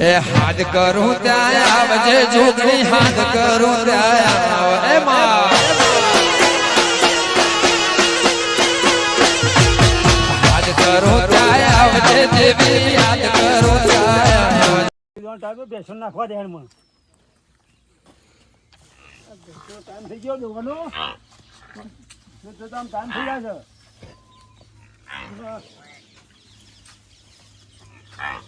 એ હાથ કરું ત્યાં આવજે જોગણી હાથ કરું ત્યાં આવે. હાથ કરું ત્યાં આવજે દેવી યાદ કરું નાખવા દે થઈ ગયો ટાઈમ થઈ ગયા છે ટાઈમ તો થોડી વારમાં ઊંચો દે દેવ. આ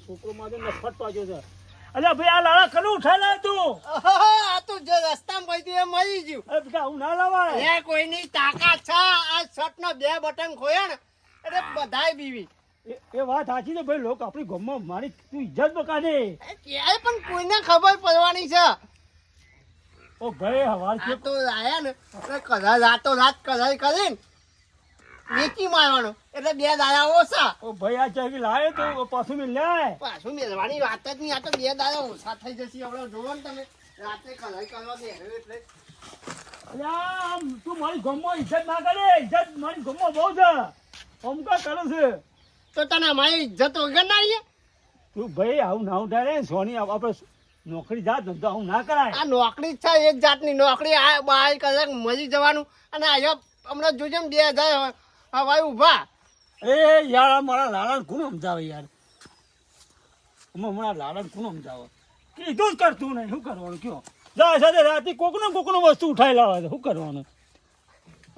છોકરો મારે નફટ પાડ્યો છે અલ્યા ભાઈ આ લાલા કનું ઉઠાઈ લાય તું? આ તો જે રસ્તામાં પડી એ મરી ગયું. અરે બેટા આવું ના લાવાય. એ કોઈની તાકાત છે? આ શર્ટના બે બટન ખોયા ને એટલે બધાય બીવી. એ- વાત સાચી છે ભાઈ લોકો આપણી ગામમાં મારી તું ઇજ્જત બકાડે એ ક્યાંય પણ કોઈને ખબર પડવાની છે. ઓ ભાઈ હવાર તો આયા ને કદાચ રાતો રાત કદાચ કરીને વેચી મારવાનો. એટલે બે દાડા ઓછા. ઓ ભાઈ આ ચાકી લાવે તો પાછું મિલ લે પાછું મેળવાની વાત જ નહીં આ તો બે દાડા ઓછા થઈ જશે. આપણે જોવો ને તમે રાતે કદાચ કરવા દે એટલે. અલ્યા તું મારી ગામમાં ઇજ્જત ના કરે ઇજ્જત મારી ગામમાં બહુ છે. અમકા કરે છે? તો તને મારી ઇજ્જત વગર ના તું ભાઈ આવું ના ઉઠાડે સોની આપણે નોકરી જાત ધંધો હું આવું ના કરાય. આ નોકરી છે એક જાતની નોકરી આ બાર કલાક મરી જવાનું. અને અહીંયા હમણાં જોજે બે હજાર હવાઈ ઊભા. એ, યાર, આ મારા લાલા કોણ સમજાવે યાર? હમણાં મારા લાલા કોણ સમજાવે? કીધું જ કરતું નહીં, શું કરવાનું? કયો? જા સાથે રાતે કોકને કોકનો વસ્તુ ઉઠાઈ લાવે શું કરવાનું?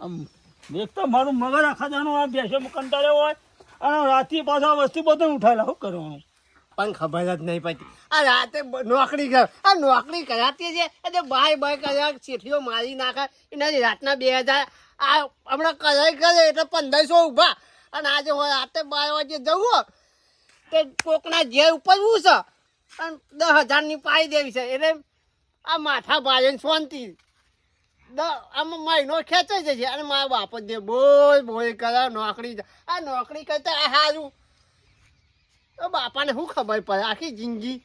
આમ, એક તો મારું મગજ આખા દાનું આ બેસે કંટાળ્યો હોય, અને રાતે પાછા વસ્તુ બધું ઉઠાઈ શું કરવાનું? પણ ખબર જ નહીં પડતી. આ રાતે નોકરી કર આ નોકરી કરાતી છે? એટલે બાય બાય કર્યા ચીઠીઓ મારી નાખે. એના રાતના બે હજાર આ હમણાં કરાઈ કરે એટલે પંદરસો ઊભા. અને આજે હોય રાતે બાર વાગે જવું તે કોકના ઘેર ઉપરવું છે. અને દસ હજારની પાઈ દેવી છે. એટલે આ માથા ભારે શાંતિ આમાં મહિનો ખેંચાઈ જશે. અને મારા બાપ જ દે બોલ બોલ કરે નોકરી આ નોકરી કરતા આ સારું તો બાપાને શું ખબર પડે? આખી જિંદગી.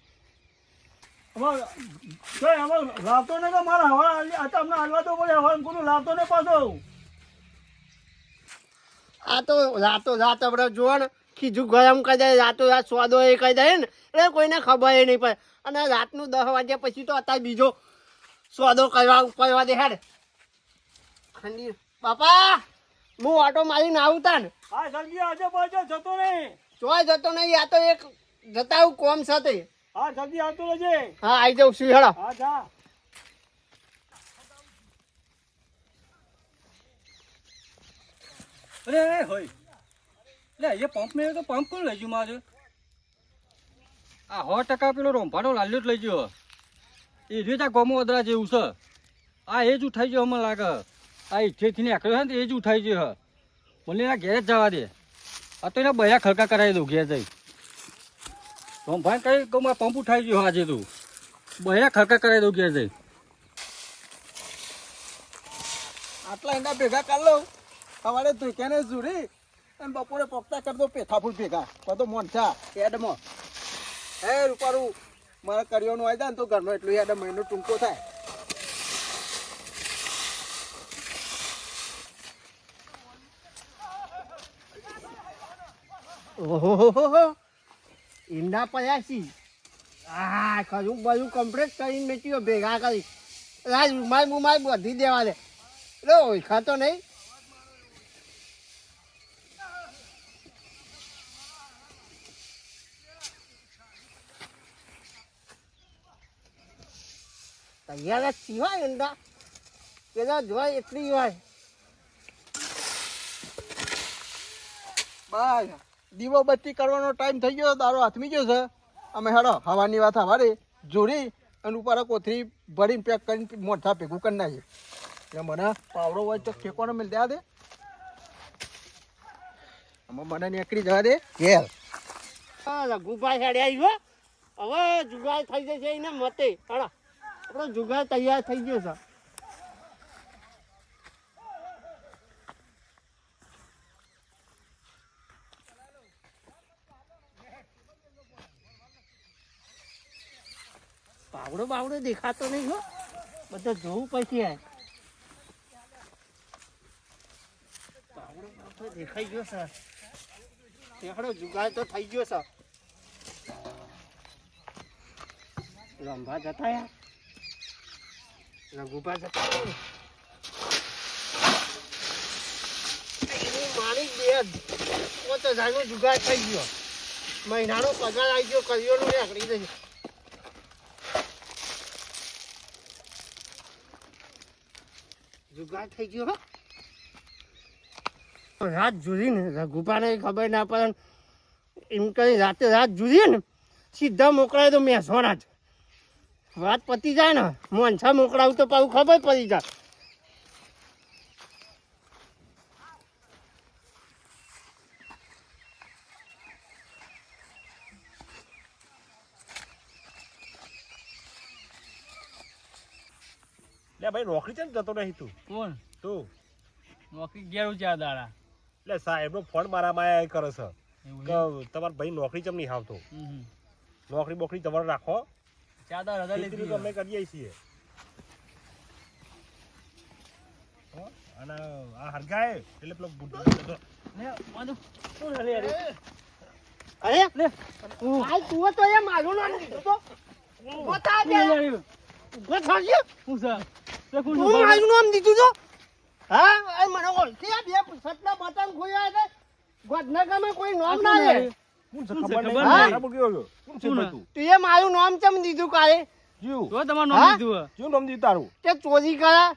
લાવતો ને તો મારા હવા તમને હાલવા તો પડે હવા કોનું લાવતો ને પાછો? આ તો રાતો રાત આપણે જોવો ને ખીજું ગરમ કરી દે રાતો રાત સ્વાદો એ કરી દે ને એટલે કોઈને ખબર એ નહીં પડે. અને રાતનું દસ વાગ્યા પછી તો અત્યારે બીજો સ્વાદો કરવા કરવા દે હેડ. ઠંડી. બાપા હું ઓટો મારીને આવું તા ને હા જલ્દી આજે પાછો જતો નહીં. જોઈ જતો નહીં આ તો એક જતા આવું કોમ સાથે. હા જલ્દી આવતો રહેજે. હા આવી જાઉં છું હેડા. હા જા. અરે હોય. લે એ પંપ મેં તો પંપ કોણ લઈ ગયું મારે? આ સો ટકા પેલો રોંભાડો લાલ્યો જ લઈ ગયો. એ રીતે આ ગોમો અદરા જેવું છે. આ એ જ ઉઠાઈ ગયો અમને લાગે. આ ઈઠેથી નીકળ્યો છે ને એ જ ઉઠાઈ ગયો મને એના ઘેર જ જવા દે. આ તો એના બયા ખલકા કરાવી દઉં ઘેર જઈ. ભાઈ કઈ કહું મારે પંપ ઉઠાઈ ગયો આજે તું. બયા ખલકા કરાવી દઉં ઘેર જઈ. આટલા એના ભેગા કરી લઉં. સવારે ધોક્યાને ઝૂરી અને બપોરે પોખતા કરી દો પેથાફૂલ ભેગા. બધો મોનછા એડમાં હે રૂપારું, મારા કરિયોનું આવી જાય ને તો ઘરનો એટલું એડ મહિનો ટૂંકો થાય. ઓહો પડ્યા છે આ ખરું બધું કમ્પ્લીટ કરીને મેચ્યો ભેગા કરી. રાજ રૂમાલ બુમાલ બધી દેવા દે. એટલે ઓળખાતો નહીં. તૈયાર જ સિવાય ઈંડા પેલા જોય એટલી હોય. બસ દીવો બત્તી કરવાનો ટાઈમ થઈ ગયો દારો હાથમી ગયો છે. અમે હેડો હવાની વાત હવારે જોડી અને ઉપર કોથરી ભરીને પેક કરીને મોઢા ભેગું કરી નાખીએ. એટલે મને પાવડો હોય તો ફેંકવાનો મિલ દે દે. આમાં મને નીકળી જવા દે. ઘેર હા લઘુભાઈ હેડે આવ્યો હવે જુગાર થઈ જશે એને મતે. હળો આપણો જુગાર તૈયાર થઈ ગયો છે. પાવડો બાવડો દેખાતો નહીં હો. બધા જોવું પછી આ. પાવડો બાવડો દેખાઈ ગયો સર. તેખડો જુગાર તો થઈ ગયો સર. રંભા જતા યાર જતા મારી બેન. પોત હજારનો જુગાર થઈ ગયો. મહિનાનો પગાર આવી ગયો કર્યો ને આકડી દઈ જુગાર થઈ ગયો રાત જુદી ને રઘુપાને ખબર ના પડે એમ કરી રાતે રાત જુદી ને, સીધા મોકલાય તો મહેસોના જ. વાત પતી જાય ને મોનસા મોકલાવું તો પાછું ખબર પડી જાય. લે ભાઈ નોકરી છે ને જતો નહીં તું. કોણ? તું. નોકરી ગેર ચાર દાડા. એટલે સાહેબનો ફોન મારામાં આયા કરે છે. કે તમારા ભાઈ નોકરી ચમ નહીં આવતો નોકરી બોકરી તમારે રાખો. ચાર દાડા રજા લીધી અમે કરીએ છીએ. અને આ હરગાય એટલે પેલો બુડ્ઢો ને વાંધો. શું છે અરે. લે. અરે આ તું તો એ મારું નામ દીધું તો. બતા દે શું છે? લે, કોણ તું મારું નામ દીધું તો હા એ મને ઓળખી આ બે સટલા બટન ખોયા એટલે ગોધનગરમાં કોઈ નામ ના લે. છે છે તું? મારું નામ ચમ દીધું કાલે? ચોરી કર્યા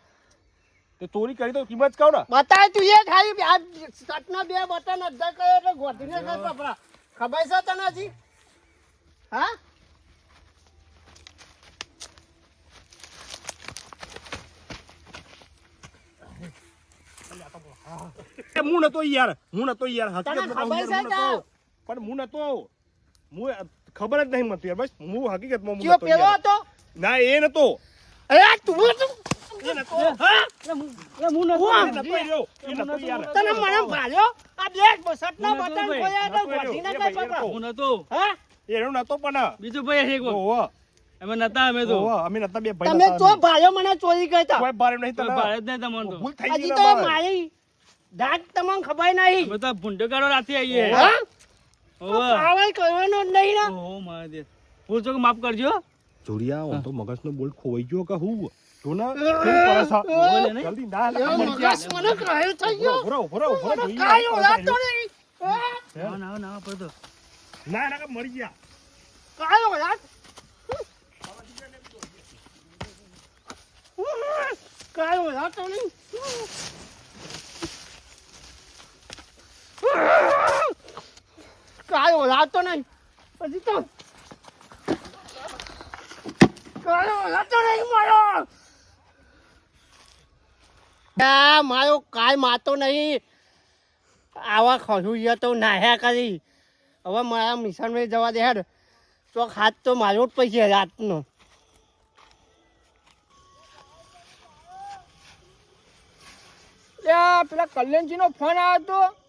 તે ચોરી કરી તો કિંમત કહો ને. બતાય તું એ ખાલી આ સટના બે બટન અડધા કર્યો એટલે કઈ ખબર છે તને હજી? હા? હું નતો યાર હું નતો યાર હકીકત પણ હું નતો હું ખબર જ નહીં મને યાર બસ હું હકીકતમાં હું નતો પેલો હતો? ના એ નતો. અરે તું તું. નતો. હા? હું- નતો. કોણ? એ નતો એ નતો યાર. તને મને ભાલ્યો? આ દેખ સટના હું બટન. ખોયા તો એ કઈ નતો. હું નતો. હા? એનો નતો પણ બીજું ભાઈ છે કોક. ઓહો. અમે નતા અમે તો. ઓહો અમે નતા બે ભાઈ તમે તો અમે. મને ચોરી કરતા. કોઈ બારે નહીં તમે. તને ભાડે જ નહીં તમને તો. ભૂલ થઈ હજી ગઈ તો મારે. દાંત તમને ખબર નહીં. બધા તો ભૂંડો કાઢો રાતે આવીએ. પાવર કરવાનો જ નહીં ના. ઓ મહાદેવ દેવ. ભૂલ ચૂક માફ કરજો. જોડિયા હું તો મગજનો બોલ ખોવાઈ ગયો કે હું? તો ના તું નહીં. જલ્દી ના લે. મગજ મને ઘાયલ થઈ ગયો. ઉભરો, ઉભરો, ઉભરો, મને જોઈએ. નહીં. ના ના ના પડતો. ના ના મરી ગયા. કાંઈ ઓળખ કાંઈ ઓળખતો નહીં. કાંઈ ઓળખતો નહીં. પછી તો કાયો ઓળખતો નહીં મારો. મારો કાંઈ માતો નહીં. આવા ખસું તો નાહ્યા કરી. હવે મારા મિશનમાં જવા દે હેડ. તો હાથ તો મારો જ પૈસે રાતનો. પેલા કલ્યાણજીનો ફોન આવ્યો હતો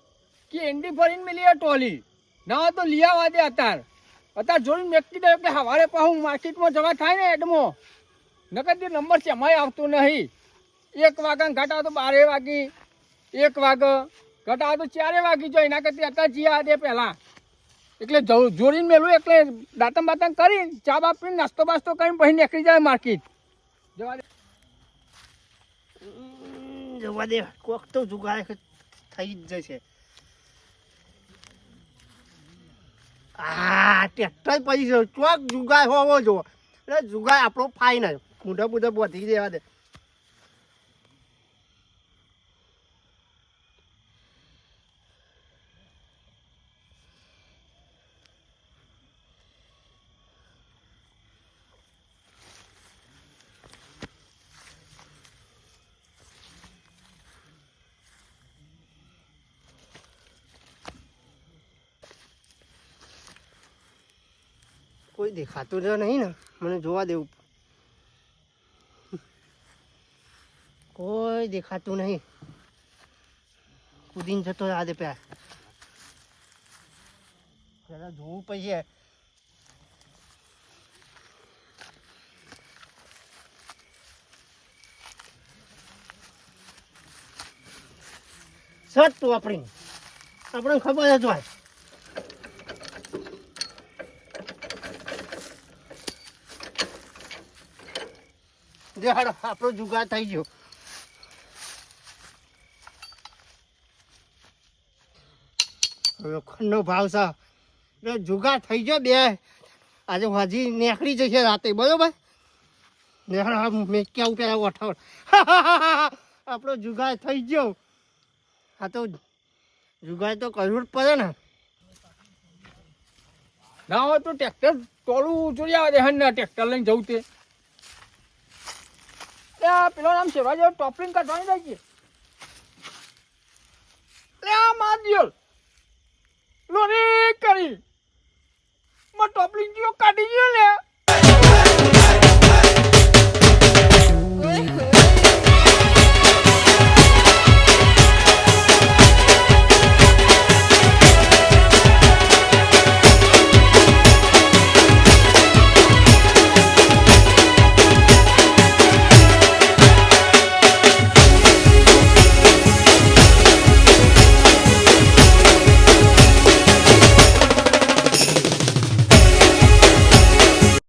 કે એન્ડી ફરીને મેલી ટોલી. ના તો લીયા વાદે દે અત્યારે જોઈને મેકતી દે કે સવારે પાછું માર્કેટમાં જવા થાય ને એડમો. નકર તે નંબર છે, એમાંય આવતો નહીં. એક વાગ્યા ઘટા તો બારે વાગી. એક વાગ. ઘટા તો ચારે વાગી જાય, એના કરતી અત્યારે જીયા દે પહેલાં. એટલે જોડીને મેલું, એટલે દાતમ બાતમ કરી ચા બા પીને નાસ્તો બાસ્તો કરીને પછી નીકળી જાય માર્કેટ. જવા દે. જવા દે. કોક તો જુગાડ થઈ જ જશે. આ ટ્રેક્ટર પછી ચોક જુગાય હોવો જો એટલે જુગાય આપણો ફાઇનલ મોઢા મોઢા બોધી દેવા દે. કોઈ દેખાતું તો નહીં ને. મને જોવા દેવું. કોઈ દેખાતું નહીં. કૂદીને જતો આ દે પેલા. પેલા જોવું પછી સત તું આપણી. આપણને ખબર જ હોય. જે આપણો જુગાર થઈ ગયો. લોખંડનો ભાવ છે. જુગાર થઈ ગયો બે. આજે હજી નીકળી જશે રાતે, બરોબર? મેં કેવું પેલા ઓઠાવડ આપણો જુગાર થઈ ગયો. હા તો જુગાર તો કરવું જ પડે ને. ના હોય તો ટ્રેક્ટર, ટોળું ચોરી આવે દે ને, ટ્રેક્ટર લઈને જવું તે આ પેલો નામ સેવા જેવો ટોપલિંગ કાઢવાની થાય છે. લે આ માર દિયો લોરી કરી. માં ટોપલિંગ જીઓ કાઢી ગયો લે.